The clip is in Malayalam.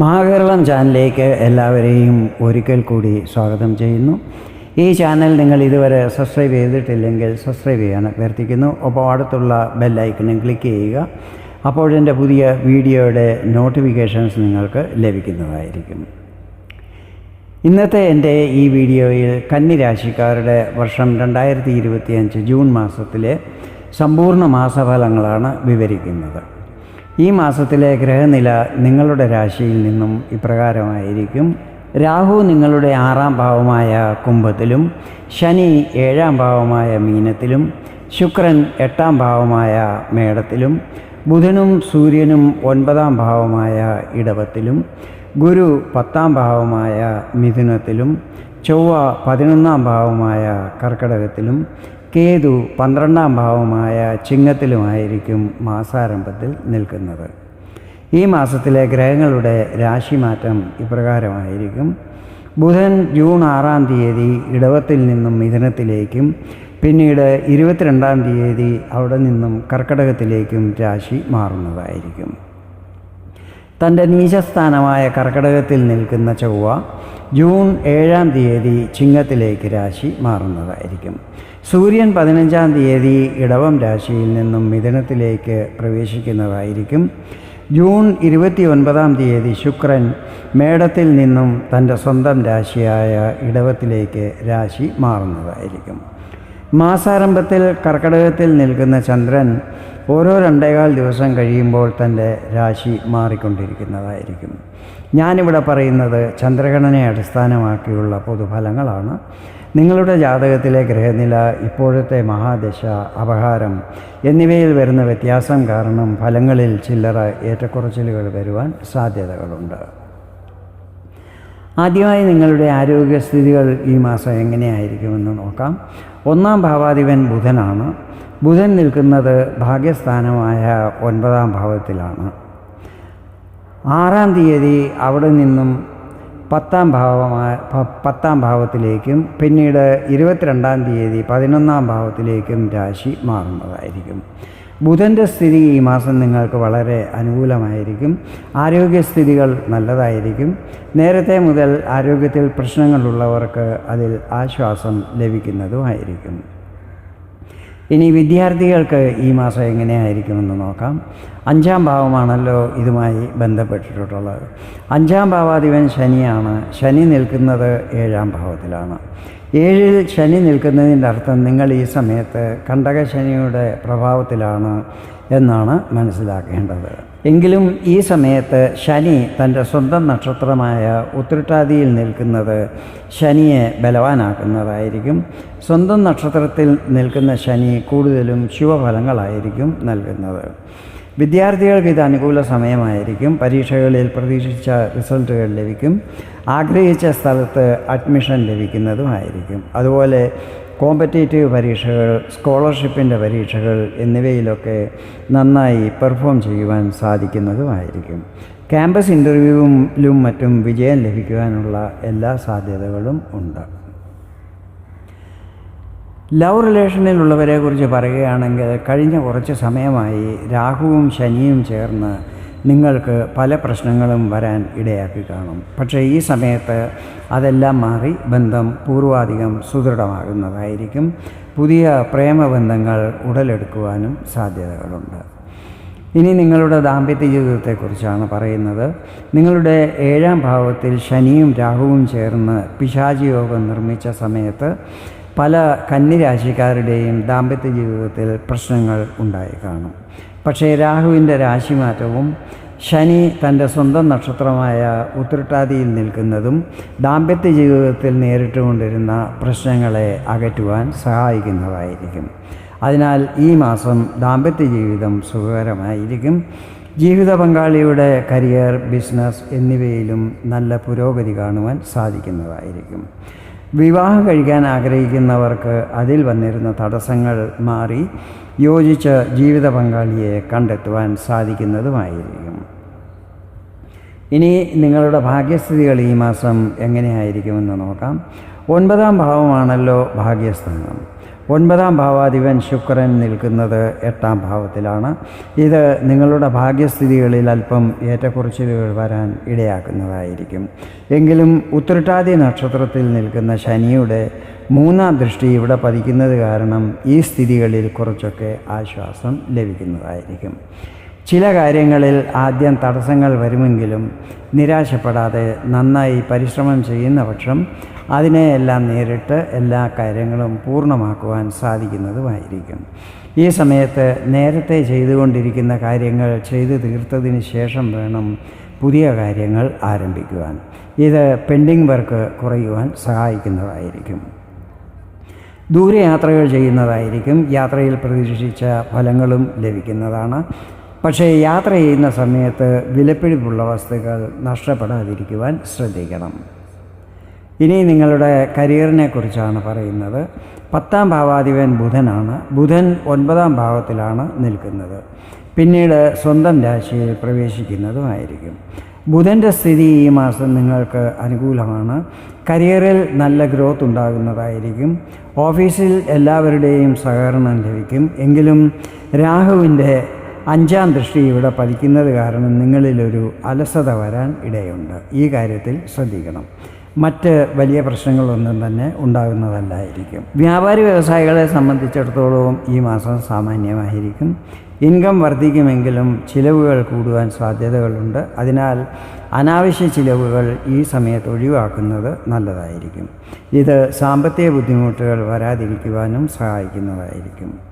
മഹാകേരളം ചാനലിലേക്ക് എല്ലാവരെയും ഒരിക്കൽ കൂടി സ്വാഗതം ചെയ്യുന്നു. ഈ ചാനൽ നിങ്ങൾ ഇതുവരെ സബ്സ്ക്രൈബ് ചെയ്തിട്ടില്ലെങ്കിൽ സബ്സ്ക്രൈബ് ചെയ്യാൻ അഭ്യർത്ഥിക്കുന്നു. ഒപ്പം അടുത്തുള്ള ബെല്ലൈക്കണും ക്ലിക്ക് ചെയ്യുക. അപ്പോഴെന്റെ പുതിയ വീഡിയോയുടെ നോട്ടിഫിക്കേഷൻസ് നിങ്ങൾക്ക് ലഭിക്കുന്നതായിരിക്കും. ഇന്നത്തെ എന്റെ ഈ വീഡിയോയിൽ കന്നി രാശിക്കാരുടെ വർഷം രണ്ടായിരത്തി ഇരുപത്തിയഞ്ച് ജൂൺ മാസത്തിലെ സമ്പൂർണ മാസഫലങ്ങളാണ് വിവരിക്കുന്നത്. ഈ മാസത്തിലെ ഗ്രഹനില നിങ്ങളുടെ രാശിയിൽ നിന്നും ഇപ്രകാരമായിരിക്കും. രാഹു നിങ്ങളുടെ ആറാം ഭാവമായ കുംഭത്തിലും ശനി ഏഴാം ഭാവമായ മീനത്തിലും ശുക്രൻ എട്ടാം ഭാവമായ മേടത്തിലും ബുധനും സൂര്യനും ഒൻപതാം ഭാവമായ ഇടവത്തിലും ഗുരു പത്താം ഭാവമായ മിഥുനത്തിലും ചൊവ്വ പതിനൊന്നാം ഭാവമായ കർക്കടകത്തിലും കേതു പന്ത്രണ്ടാം ഭാവമായ ചിങ്ങത്തിലുമായിരിക്കും മാസാരംഭത്തിൽ നിൽക്കുന്നത്. ഈ മാസത്തിലെ ഗ്രഹങ്ങളുടെ രാശിമാറ്റം ഇപ്രകാരമായിരിക്കും. ബുധൻ ജൂൺ ആറാം തീയതി ഇടവത്തിൽ നിന്നും മിഥുനത്തിലേക്കും പിന്നീട് ഇരുപത്തിരണ്ടാം തീയതി അവിടെ നിന്നും കർക്കടകത്തിലേക്കും രാശി മാറുന്നതായിരിക്കും. തന്റെ നീചസ്ഥാനമായ കർക്കടകത്തിൽ നിൽക്കുന്ന ചൊവ്വ ജൂൺ ഏഴാം തീയതി ചിങ്ങത്തിലേക്ക് രാശി മാറുന്നതായിരിക്കും. സൂര്യൻ പതിനഞ്ചാം തീയതി ഇടവം രാശിയിൽ നിന്നും മിഥുനത്തിലേക്ക് പ്രവേശിക്കുന്നതായിരിക്കും. ജൂൺ ഇരുപത്തി ഒൻപതാം തീയതി ശുക്രൻ മേടത്തിൽ നിന്നും തന്റെ സ്വന്തം രാശിയായ ഇടവത്തിലേക്ക് രാശി മാറുന്നതായിരിക്കും. മാസാരംഭത്തിൽ കർക്കടകത്തിൽ നിൽക്കുന്ന ചന്ദ്രൻ ഓരോ രണ്ടേകാൽ ദിവസം കഴിയുമ്പോൾ തന്റെ രാശി മാറിക്കൊണ്ടിരിക്കുന്നതായിരിക്കും. ഞാനിവിടെ പറയുന്നത് ചന്ദ്രഗണനയെ അടിസ്ഥാനമാക്കിയുള്ള പൊതുഫലങ്ങളാണ്. നിങ്ങളുടെ ജാതകത്തിലെ ഗ്രഹനില ഇപ്പോഴത്തെ മഹാദശ അപഹാരം എന്നിവയിൽ വരുന്ന വ്യത്യാസം കാരണം ഫലങ്ങളിൽ ചില്ലറ ഏറ്റക്കുറച്ചിലുകൾ വരുവാൻ സാധ്യതകളുണ്ട്. ആദ്യമായി നിങ്ങളുടെ ആരോഗ്യസ്ഥിതികൾ ഈ മാസം എങ്ങനെയായിരിക്കുമെന്ന് നോക്കാം. ഒന്നാം ഭാവാധിപൻ ബുധനാണ്. ബുധൻ നിൽക്കുന്നത് ഭാഗ്യസ്ഥാനമായ ഒൻപതാം ഭാവത്തിലാണ്. ആറാം തീയതി അവിടെ നിന്നും പത്താം ഭാവമായ പത്താം ഭാവത്തിലേക്കും പിന്നീട് ഇരുപത്തിരണ്ടാം തീയതി പതിനൊന്നാം ഭാവത്തിലേക്കും രാശി മാറുന്നതായിരിക്കും. ബുധന്റെ സ്ഥിതി ഈ മാസം നിങ്ങൾക്ക് വളരെ അനുകൂലമായിരിക്കും. ആരോഗ്യസ്ഥിതികൾ നല്ലതായിരിക്കും. നേരത്തെ മുതൽ ആരോഗ്യത്തിൽ പ്രശ്നങ്ങളുള്ളവർക്ക് അതിൽ ആശ്വാസം ലഭിക്കുന്നതുമായിരിക്കും. ഇനി വിദ്യാർത്ഥികൾക്ക് ഈ മാസം എങ്ങനെയായിരിക്കുമെന്ന് നോക്കാം. അഞ്ചാം ഭാവമാണല്ലോ ഇതുമായി ബന്ധപ്പെട്ടിട്ടുള്ളത്. അഞ്ചാം ഭാവാധിപൻ ശനിയാണ്. ശനി നിൽക്കുന്നത് ഏഴാം ഭാവത്തിലാണ്. ഏഴിൽ ശനി നിൽക്കുന്നതിന്റെ അർത്ഥം നിങ്ങൾ ഈ സമയത്ത് കണ്ടകശനിയുടെ പ്രഭാവത്തിലാണ് എന്നാണ് മനസ്സിലാക്കേണ്ടത്. എങ്കിലും ഈ സമയത്ത് ശനി തന്റെ സ്വന്തം നക്ഷത്രമായ ഉത്രട്ടാതിയിൽ നിൽക്കുന്നത് ശനിയെ ബലവാനാക്കുന്നതായിരിക്കും. സ്വന്തം നക്ഷത്രത്തിൽ നിൽക്കുന്ന ശനി കൂടുതലും ശുഭഫലങ്ങളായിരിക്കും നൽകുന്നത്. വിദ്യാർത്ഥികൾക്ക് ഇത് അനുകൂല സമയമായിരിക്കും. പരീക്ഷകളിൽ പ്രതീക്ഷിച്ച റിസൾട്ടുകൾ ലഭിക്കും. ആഗ്രഹിച്ച സ്ഥലത്ത് അഡ്മിഷൻ ലഭിക്കുന്നതുമായിരിക്കും. അതുപോലെ കോമ്പറ്റേറ്റീവ് പരീക്ഷകൾ സ്കോളർഷിപ്പിന്റെ പരീക്ഷകൾ എന്നിവയിലൊക്കെ നന്നായി പെർഫോം ചെയ്യുവാൻ സാധിക്കുന്നതുമായിരിക്കും. ക്യാമ്പസ് ഇന്റർവ്യൂവിലും മറ്റും വിജയം ലഭിക്കുവാനുള്ള എല്ലാ സാധ്യതകളും ഉണ്ട്. ലവ് റിലേഷനിലുള്ളവരെക്കുറിച്ച് പറയുകയാണെങ്കിൽ കഴിഞ്ഞ കുറച്ച് സമയമായി രാഹുവും ശനിയും ചേർന്ന് നിങ്ങൾക്ക് പല പ്രശ്നങ്ങളും വരാൻ ഇടയാക്കി കാണും. പക്ഷേ ഈ സമയത്ത് അതെല്ലാം മാറി ബന്ധം പൂർവാധികം സുദൃഢമാകുന്നതായിരിക്കും. പുതിയ പ്രേമബന്ധങ്ങൾ ഉടലെടുക്കുവാനും സാധ്യതകളുണ്ട്. ഇനി നിങ്ങളുടെ ദാമ്പത്യ ജീവിതത്തെക്കുറിച്ചാണ് പറയുന്നത്. നിങ്ങളുടെ ഏഴാം ഭാവത്തിൽ ശനിയും രാഹുവും ചേർന്ന് പിശാചിയോഗം നിർമ്മിച്ച സമയത്ത് പല കന്നിരാശിക്കാരുടെയും ദാമ്പത്യ ജീവിതത്തിൽ പ്രശ്നങ്ങൾ ഉണ്ടായി കാണും. പക്ഷേ രാഹുവിന്റെ രാശിമാറ്റവും ശനി തന്റെ സ്വന്തം നക്ഷത്രമായ ഉത്രട്ടാതിയിൽ നിൽക്കുന്നതും ദാമ്പത്യ ജീവിതത്തിൽ നേരിട്ടുകൊണ്ടിരുന്ന പ്രശ്നങ്ങളെ അകറ്റുവാൻ സഹായിക്കുന്നതായിരിക്കും. അതിനാൽ ഈ മാസം ദാമ്പത്യ ജീവിതം സുഖകരമായിരിക്കും. ജീവിത പങ്കാളിയുടെ കരിയർ ബിസിനസ് എന്നിവയിലും നല്ല പുരോഗതി കാണുവാൻ സാധിക്കുന്നതായിരിക്കും. വിവാഹം കഴിക്കാൻ ആഗ്രഹിക്കുന്നവർക്ക് അതിൽ വന്നിരുന്ന തടസ്സങ്ങൾ മാറി യോജിച്ച ജീവിത പങ്കാളിയെ കണ്ടെത്തുവാൻ സാധിക്കുന്നതുമായിരിക്കും. ഇനി നിങ്ങളുടെ ഭാഗ്യസ്ഥിതികൾ ഈ മാസം എങ്ങനെയായിരിക്കുമെന്ന് നോക്കാം. ഒൻപതാം ഭാവമാണല്ലോ ഭാഗ്യസ്ഥാനം. ഒൻപതാം ഭാവാധിപൻ ശുക്രൻ നിൽക്കുന്നത് എട്ടാം ഭാവത്തിലാണ്. ഇത് നിങ്ങളുടെ ഭാഗ്യസ്ഥിതികളിൽ അല്പം ഏറ്റക്കുറച്ചിലുകൾ വരാൻ ഇടയാക്കുന്നതായിരിക്കും. എങ്കിലും ഉത്രട്ടാതി നക്ഷത്രത്തിൽ നിൽക്കുന്ന ശനിയുടെ മൂന്നാം ദൃഷ്ടി ഇവിടെ പതിക്കുന്നത് കാരണം ഈ സ്ഥിതികളിൽ കുറച്ചൊക്കെ ആശ്വാസം ലഭിക്കുന്നതായിരിക്കും. ചില കാര്യങ്ങളിൽ ആദ്യം തടസ്സങ്ങൾ വരുമെങ്കിലും നിരാശപ്പെടാതെ നന്നായി പരിശ്രമം ചെയ്യുന്ന പക്ഷം അതിനെയെല്ലാം നേരിട്ട് എല്ലാ കാര്യങ്ങളും പൂർണമാക്കുവാൻ സാധിക്കുന്നതുമായിരിക്കും. ഈ സമയത്ത് നേരത്തെ ചെയ്തുകൊണ്ടിരിക്കുന്ന കാര്യങ്ങൾ ചെയ്തു തീർത്തതിന് ശേഷം വേണം പുതിയ കാര്യങ്ങൾ ആരംഭിക്കുവാൻ. ഇത് പെൻഡിങ് വർക്ക് കുറയുവാൻ സഹായിക്കുന്നതായിരിക്കും. ദൂരയാത്രകൾ ചെയ്യുന്നതായിരിക്കും യാത്രയിൽ പ്രതീക്ഷിച്ച ഫലങ്ങളും ലഭിക്കുന്നതാണ്. പക്ഷേ യാത്ര ചെയ്യുന്ന സമയത്ത് വിലപ്പിടിപ്പുള്ള വസ്തുക്കൾ നഷ്ടപ്പെടാതിരിക്കുവാൻ ശ്രദ്ധിക്കണം. ഇനി നിങ്ങളുടെ കരിയറിനെ കുറിച്ചാണ് പറയുന്നത്. പത്താം ഭാവാധിപൻ ബുധനാണ്. ബുധൻ ഒൻപതാം ഭാവത്തിലാണ് നിൽക്കുന്നത്. പിന്നീട് സ്വന്തം രാശിയിൽ പ്രവേശിക്കുന്നതുമായിരിക്കും. ബുധന്റെ സ്ഥിതി ഈ മാസം നിങ്ങൾക്ക് അനുകൂലമാണ്. കരിയറിൽ നല്ല ഗ്രോത്ത് ഉണ്ടാകുന്നതായിരിക്കും. ഓഫീസിൽ എല്ലാവരുടെയും സഹകരണം ലഭിക്കും. എങ്കിലും രാഹുവിന്റെ അഞ്ചാം ദൃഷ്ടി ഇവിടെ പതിക്കുന്നത് കാരണം നിങ്ങളിലൊരു അലസത വരാൻ ഇടയുണ്ട്. ഈ കാര്യത്തിൽ ശ്രദ്ധിക്കണം. മറ്റ് വലിയ പ്രശ്നങ്ങളൊന്നും തന്നെ ഉണ്ടാകുന്നതല്ലായിരിക്കും. വ്യാപാരി വ്യവസായികളെ സംബന്ധിച്ചിടത്തോളം ഈ മാസം സാമാന്യമായിരിക്കും. ഇൻകം വർദ്ധിക്കുമെങ്കിലും ചിലവുകൾ കൂടുവാൻ സാധ്യതകളുണ്ട്. അതിനാൽ അനാവശ്യ ചിലവുകൾ ഈ സമയത്ത് ഒഴിവാക്കുന്നത് നല്ലതായിരിക്കും. ഇത് സാമ്പത്തിക ബുദ്ധിമുട്ടുകൾ വരാതിരിക്കുവാനും സഹായിക്കുന്നതായിരിക്കും.